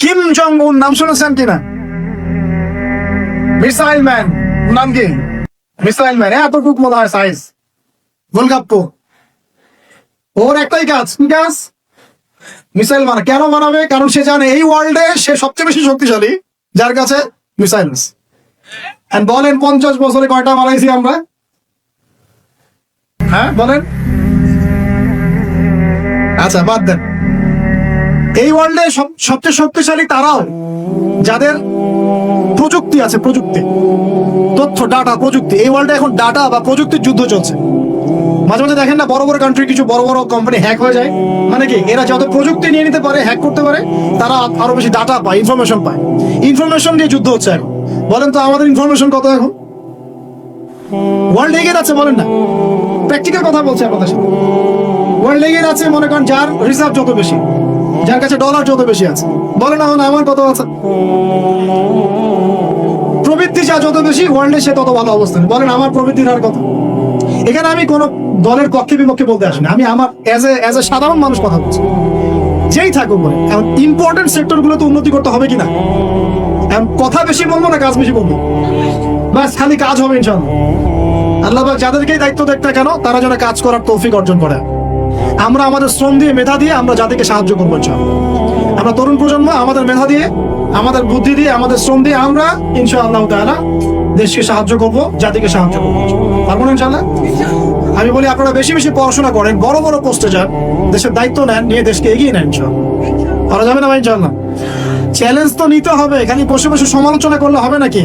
Kim Jong উন নাম শুনেছেন কিনা মিসাইল ম্যান নাম কি মিসাইল ম্যান এতটুক মনে হয় সাইজ গোলগাপ্পু ওর একটাই কাজ কি কাজ মিসাইল মানে কেন বানাবে কারণ সে জানে এই ওয়ার্ল্ডে সে সবচেয়ে বেশি শক্তিশালী যার কাছে মিসাইল বলেন পঞ্চাশ বছরে কয়টা বানাইছি আমরা হ্যাঁ বলেন আচ্ছা বাদ দেন এই ওয়ার্ল্ডে সবচেয়ে শক্তিশালী তারাও, যাদের প্রযুক্তি আছে, প্রযুক্তি, তথ্য ডাটা প্রযুক্তি। এই ওয়ার্ল্ডে এখন ডাটা বা প্রযুক্তির যুদ্ধ চলছে। মাঝে মাঝে দেখেন না, বড় বড় কান্ট্রি কিছু বড় বড় কোম্পানি হ্যাক হয়ে যায়। মানে কি, এরা যত প্রযুক্তি নিয়ে নিতে পারে হ্যাক করতে পারে, তারা আরও বেশি ডাটা পায় ইনফরমেশন পায়। ইনফরমেশন দিয়ে যুদ্ধ হচ্ছে এখন। বলেন তো, আমাদের ইনফরমেশন কত এখন? ওয়ার্ল্ড এগিয়ে যাচ্ছে, বলেন না। প্র্যাকটিক্যাল কথা বলছে আপনাদের সাথে ওয়ার্ল্ড এগিয়ে যাচ্ছে, মনে করেন, যার রিজার্ভ যত বেশি। যার কাছে ডলার যত বেশি আছে। বলেন এখন আমার কত আছে? প্রবৃত্তি যা যত বেশি ওয়ার্ল্ডে সে তত ভালো অবস্থান। বলেন আমার প্রবৃত্তির হার কত? এখানে আমি কোন দলের পক্ষে বিপক্ষে বলতে আসিনি। আমি আমার এজ এ এজ এ সাধারণ মানুষ কথা বলছি। যেই থাকুক বলে এখন ইম্পর্টেন্ট সেক্টরগুলো তো উন্নতি করতে হবে কিনা? এখন কথা বেশি বলব না, কাজ বেশি বলব? বাস খালি কাজ হবে ইনশাল্লাহ আল্লাহ যাদেরকেই দায়িত্ব দেখতে কেন, তারা যেন কাজ করার তৌফিক অর্জন করে। আমরা আমাদের শ্রম দিয়ে মেধা দিয়ে আমরা জাতিকে সাহায্য করব আমরা তরুণ প্রজন্ম, আমাদের মেধা দিয়ে, আমাদের বুদ্ধি দিয়ে, আমাদের শ্রম দিয়ে আমরা, ইনশাআল্লাহ তাআলা, দেশকে সাহায্য করব, জাতিকে সাহায্য করব পারব না, ইনশাআল্লাহ? আমি বলি আপনারা বেশি বেশি পড়াশোনা করেন, বড় বড় পোস্টে যান, দেশের দায়িত্ব নেন, নিয়ে দেশকে এগিয়ে নেন করা যাবে না ভাই, ইনশাআল্লাহ? চ্যালেঞ্জ তো নিতে হবে, খালি বসে বসে সমালোচনা করলে হবে নাকি?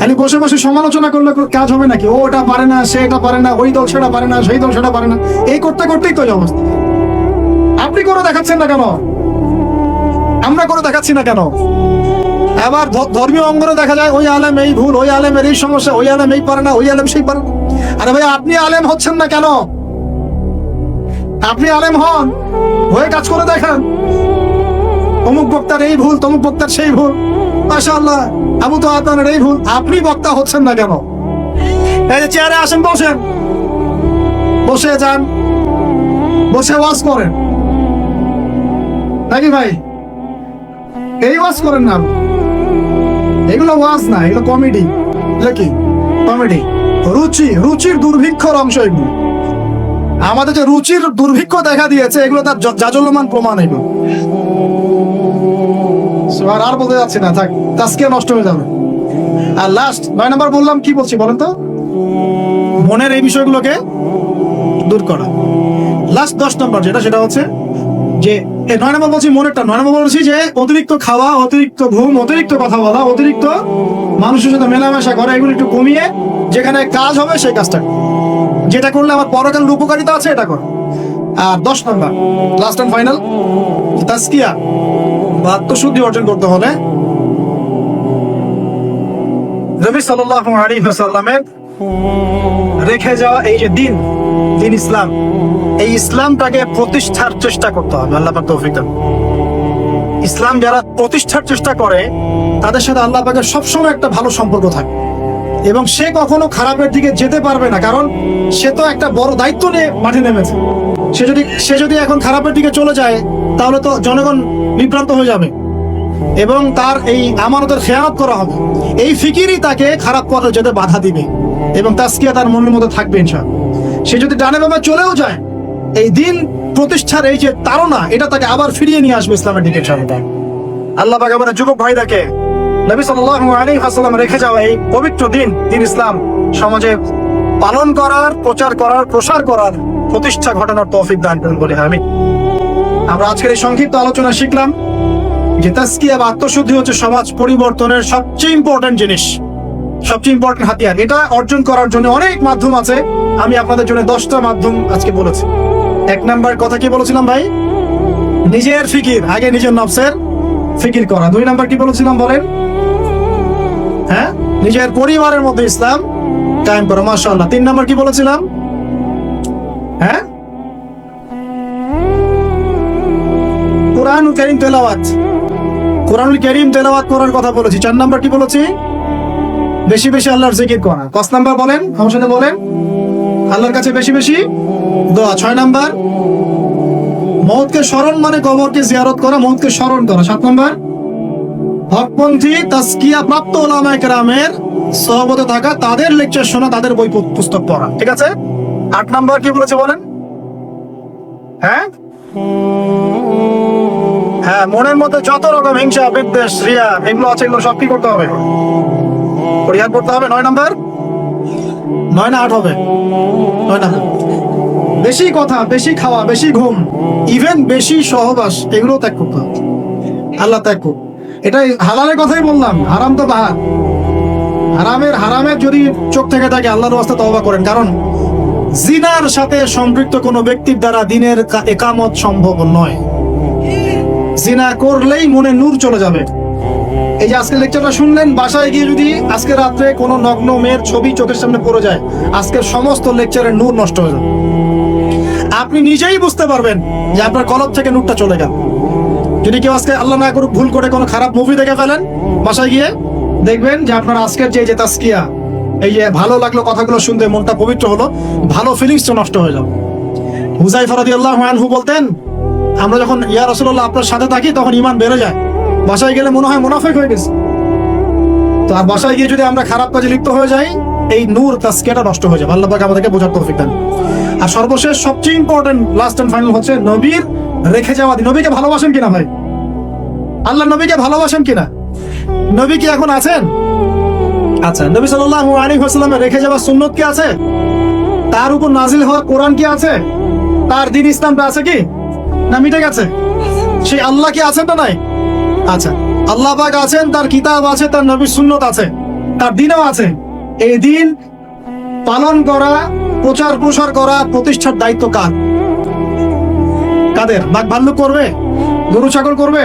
খালি বসে বসে সমালোচনা করলে কাজ হবে নাকি? ও এটা পারে না, সে এটা পারে না, ওই দল সেটা পারে না, সেই দল সেটা পারে না। এই করতে করতেই তো অবস্থা। আপনি করে দেখাচ্ছেন না কেন? আমরা করে দেখাচ্ছি না কেন? আবার ধর্মীয় অঙ্গনে দেখা যায়, ওই আলেম এই ভুল, ওই আলেমের এই সমস্যা, ওই আলেম এই পারে না, ওই আলেম সেই পারে না। আরে ভাই, আপনি আলেম হচ্ছেন না কেন? আপনি আলেম হন? হয়ে কাজ করে দেখান। অমুক বক্তার এই ভুল, তমুক বক্তার সেই ভুল। মাশাআল্লাহ। আবু তো আপনার এই ভুল। আপনি বক্তা হচ্ছেন না কেন? এই যে চেয়ারে আসেন, বসেন। বসে যান। বসে ওয়াজ করেন। নাকি ভাই? এই ওয়াজ করেন না। এগুলো ওয়াজ না, এগুলো কমেডি। এগুলো কি? কমেডি। রুচি, রুচির দুর্ভিক্ষর অংশ এগুলো। আমাদের যে রুচির দুর্ভিক্ষ দেখা দিয়েছে, এগুলো তার জাজল্যমান প্রমাণ এগুলো। আর আর বলতে যাচ্ছি না, থাক তাস্কে নষ্ট হয়ে যাবে। আর লাস্ট নয় নাম্বার বললাম, কি বলছি বলেন তো? মনের এই বিষয়গুলোকে দূর করা। লাস্ট দশ নম্বর যেটা, সেটা হচ্ছে যে নয় নম্বর বলছি মনেরটা, নয় নম্বর বলছি যে, অতিরিক্ত খাওয়া, অতিরিক্ত ঘুম, অতিরিক্ত কথা বলা, অতিরিক্ত মানুষের সাথে মেলামেশা করা, এগুলো একটু কমিয়ে যেখানে কাজ হবে, সেই কাজটা যেটা করলে আমার পরকালের উপকারিতা আছে, এটা করো। আর দশ নম্বর লাস্ট অ্যান্ড ফাইনাল তাস্কিয়া অর্জন করতে হলে নবী ওয়াসাল্লামের রেখে যাওয়া এই যে দিন দিন ইসলাম, এই ইসলামটাকে প্রতিষ্ঠার চেষ্টা করতে হবে। আল্লাহ পাক তৌফিক ইসলাম যারা প্রতিষ্ঠার চেষ্টা করে, তাদের সাথে আল্লাহ পাকের সবসময় একটা ভালো সম্পর্ক থাকে। এবং সে কখনো খারাপের দিকে যেতে পারবে না, কারণ সে তো একটা বড় দায়িত্ব নিয়ে মাঠে নেমেছে। সে যদি সে যদি এখন খারাপের দিকে চলে যায়, তাহলে তো জনগণ বিভ্রান্ত হয়ে যাবে। এবং তার এই আমানতের খেয়ানত করা হবে। এই ফিকিরই তাকে খারাপ পথে যেতে বাধা দিবে এবং তাস্কিয়া তার মনের মধ্যে থাকবে ইনশাআল্লাহ। সে যদি ডানে বামে চলেও যায়, এই দিন প্রতিষ্ঠার এই যে তারা এটা তাকে আবার ফিরিয়ে নিয়ে আসবে ইসলামের দিকে আল্লাহ পাক আমাদের যুবক ভাইদেরকে নবী সাল্লাল্লাহু আলাইহি ওয়াসাল্লাম রেখে যাওয়া এই পবিত্র দিন দিন ইসলাম সমাজে পালন করার, প্রচার করার, প্রসার করার প্রতিষ্ঠা ঘটানোর তৌফিক দান করুন বলে আমি আমরা আজকের এই সংক্ষিপ্ত আলোচনা শিখলাম যে তাস্কিয়া বা আত্মশুদ্ধি হচ্ছে সমাজ পরিবর্তনের সবচেয়ে ইম্পর্টেন্ট জিনিস, সবচেয়ে ইম্পর্টেন্ট হাতিয়ার। এটা অর্জন করার জন্য অনেক মাধ্যম আছে। আমি আপনাদের জন্য দশটা মাধ্যম আজকে বলেছি। এক নাম্বার কথা কি বলেছিলাম ভাই? নিজের ফিকির। আগে নিজের নফসের ফিকির করা। দুই নাম্বার কি বলেছিলাম বলেন? হ্যাঁ? নিজের পরিবারের মধ্যে ইসলাম কায়েম করা। মাশাআল্লাহ। তিন নাম্বার কি বলেছিলাম? হ্যাঁ? কোরআন করিম তেলাওয়াত। কোরআনুল করিম তেলাওয়াত করার কথা বলেছি। চার নাম্বার কি বলেছি? বেশি বেশি আল্লাহর জিকির করা। পাঁচ নাম্বার বলেন, আমার সাথে বলেন। আল্লাহর কাছে বেশি বেশি দোয়া। ছয় নাম্বার মৌতকে স্মরণ মানে কবরকে জিয়ারত করা মৌতকে স্মরণ করা। সাত নম্বর, হকপন্থী তাস্কিয়া প্রাপ্ত ওলামায়ে কেরামের সহবতে থাকা, তাদের লেকচার শোনা, তাদের বই পুস্তক পড়া। ঠিক আছে? আট নম্বর কি বলেছে বলেন? হ্যাঁ? হ্যাঁ মনের মধ্যে যত রকম হিংসা, বিদ্বেষ, রিয়া, এগুলো আছে, এগুলো সব কি করতে হবে? পরিহার করতে হবে? নয় নম্বর? নয় না, আট হবে। নয় নম্বর বেশি কথা, বেশি খাওয়া, বেশি ঘুম ইভেন বেশি সহবাস, এগুলো ত্যাগ করতে হবে। আল্লাহ ত্যাগ করুন এটাই হালালের কথাই বললাম, হারাম তো বাহার। হারামের হারামের যদি চোখ থেকে থাকে, আল্লাহর রাস্তা তওবা করেন। কারণ, জিনার সাথে সম্পৃক্ত কোনো ব্যক্তির দ্বারা দিনের একামত সম্ভব নয়। জিনা করলেই মনে নূর চলে যাবে। এই যে আজকে লেকচারটা শুনলেন, বাসায় গিয়ে যদি আজকে রাত্রে কোনো নগ্ন মেয়ের ছবি চোখের সামনে পড়ে যায়, আজকের সমস্ত লেকচারের নূর নষ্ট হয়ে যাবে। আপনি নিজেই বুঝতে পারবেন যে আপনার কলব থেকে নূরটা চলে গেল। যদি কেউ আজকে আল্লাহ না করুক, ভুল করে কোনো খারাপ মুভি দেখে ফেলেন, বাসায় গিয়ে দেখবেন যে আপনার আজকের যে যে তাস্কিয়া এই যে ভালো লাগল কথাগুলো শুনতে, মনটা পবিত্র হলো, ভালো ফিলিংসটা নষ্ট হয়ে যাবে। হুজাই ফরাদি আল্লাহ আনহু বলতেন আমরা যখন, ইয়া রসুল্লাহ আপনার সাথে থাকি, তখন ইমান বেড়ে যায়। বাসায় গেলে মনে হয় মুনাফেক হয়ে গেছে। তো আর বাসায় গিয়ে যদি আমরা খারাপ কাজে লিপ্ত হয়ে যাই, এই নূর তাস্কিয়াটা নষ্ট হয়ে যাবে। আল্লাহ আমাদেরকে বোঝার তৌফিক দেন। আর সর্বশেষ, সবচেয়ে ইম্পর্টেন্ট লাস্ট এন্ড ফাইনাল হচ্ছে নবীর রেখে যাওয়া দিন। নবীকে ভালোবাসেন কিনা ভাই? আল্লাহ নবীকে ভালোবাসেন কিনা? নবী কি এখন আছেন? আচ্ছা নবী সাল্লাল্লাহু আলাইহি ওয়াসাল্লামের রেখে যাওয়া সুন্নত কি আছে? তার উপর নাজিল হওয়া কোরআন কি আছে? তার দিন ইসলামটা আছে কি? না মিটে গেছে। সেই আল্লাহ কি আছেন না নাই? আচ্ছা আল্লাহ পাক আছেন, তার কিতাব আছে, তার নবীর সুন্নত আছে, তার দিনও আছে। এই দিন পালন করা, প্রচার প্রসার করা, প্রতিষ্ঠার দায়িত্ব কার? কাদের? বাঘ ভাল্লুক করবে? গরু, ছাগল করবে?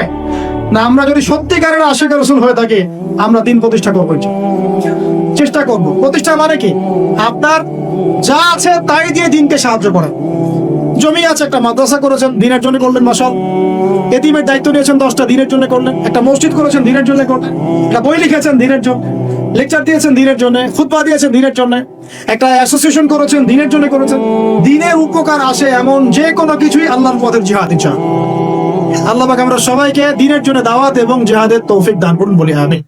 না, আমরা যদি সত্যিকারের আশেখ রসুল হয়ে থাকি, আমরা দিন প্রতিষ্ঠা করব চেষ্টা করব। প্রতিষ্ঠা মানে কি? আপনার যা আছে তাই দিয়ে দিনকে সাহায্য করা। জমি আছে, একটা মাদ্রাসা করেছেন, দিনের জন্য করলেন মাসাল। এতিমের দায়িত্ব নিয়েছেন দশটা, দিনের জন্য করলেন। একটা মসজিদ করেছেন, দিনের জন্য করলেন। একটা বই লিখেছেন, দিনের জন্য। লেকচার দিয়েছেন, দিনের জন্য। খুতবা দিয়েছেন, দিনের জন্য। একটা অ্যাসোসিয়েশন করেছেন, দিনের জন্য করেছেন। দিনের উপকার আসে এমন যে কোনো কিছুই আল্লাহর পথের জিহাদ ইচ্ছা। আল্লাহ আমরা সবাইকে দিনের জন্য দাওয়াত এবং জেহাদের তৌফিক দান করুন বলি আমি